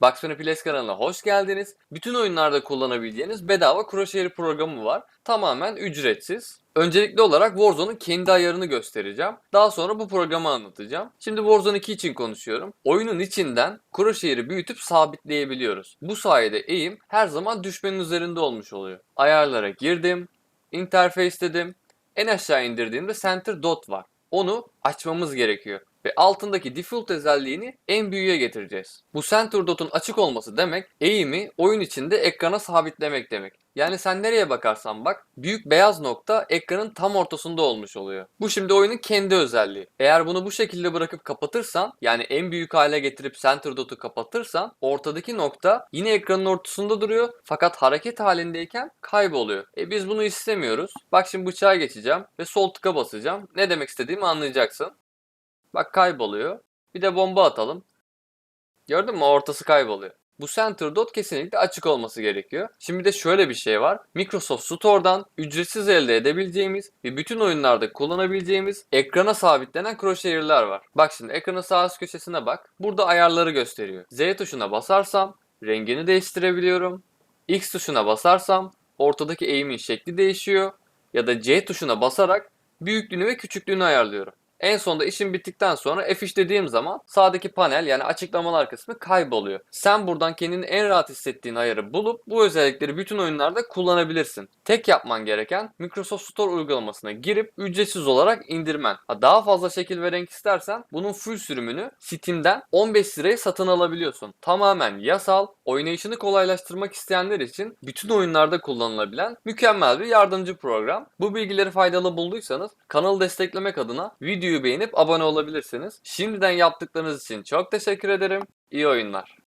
Bunny Plays kanalına hoş geldiniz. Bütün oyunlarda kullanabileceğiniz bedava Crosshair programı var. Tamamen ücretsiz. Öncelikli olarak Warzone'un kendi ayarını göstereceğim. Daha sonra bu programı anlatacağım. Şimdi Warzone 2 için konuşuyorum. Oyunun içinden Crosshair'i büyütüp sabitleyebiliyoruz. Bu sayede eğim her zaman düşmenin üzerinde olmuş oluyor. Ayarlara girdim, interface dedim. En aşağı indirdiğimde Center Dot var. Onu açmamız gerekiyor ve altındaki default özelliğini en büyüğe getireceğiz. Bu center dot'un açık olması demek eğimi oyun içinde ekrana sabitlemek demek. Yani sen nereye bakarsan bak büyük beyaz nokta ekranın tam ortasında olmuş oluyor. Bu şimdi oyunun kendi özelliği. Eğer bunu bu şekilde bırakıp kapatırsan yani en büyük hale getirip center dot'u kapatırsan ortadaki nokta yine ekranın ortasında duruyor fakat hareket halindeyken kayboluyor. E biz bunu istemiyoruz. Bak şimdi bıçağa geçeceğim ve sol tıka basacağım. Ne demek istediğimi anlayacaksın. Bak kayboluyor. Bir de bomba atalım. Gördün mü ortası kayboluyor. Bu center dot kesinlikle açık olması gerekiyor. Şimdi de şöyle bir şey var. Microsoft Store'dan ücretsiz elde edebileceğimiz ve bütün oyunlarda kullanabileceğimiz ekrana sabitlenen crosshair'ler var. Bak şimdi ekranın sağ üst köşesine bak. Burada ayarları gösteriyor. Z tuşuna basarsam rengini değiştirebiliyorum. X tuşuna basarsam ortadaki eğimin şekli değişiyor. Ya da C tuşuna basarak büyüklüğünü ve küçüklüğünü ayarlıyorum. En sonunda işim bittikten sonra F3 dediğim zaman sağdaki panel yani açıklamalar kısmı kayboluyor. Sen buradan kendini en rahat hissettiğin ayarı bulup bu özellikleri bütün oyunlarda kullanabilirsin. Tek yapman gereken Microsoft Store uygulamasına girip ücretsiz olarak indirmen. Ha, daha fazla şekil ve renk istersen bunun full sürümünü Steam'den 15 liraya satın alabiliyorsun. Tamamen yasal, oynayışını kolaylaştırmak isteyenler için bütün oyunlarda kullanılabilen mükemmel bir yardımcı program. Bu bilgileri faydalı bulduysanız kanalı desteklemek adına videoyu beğenip abone olabilirsiniz. Şimdiden yaptıklarınız için çok teşekkür ederim. İyi oyunlar.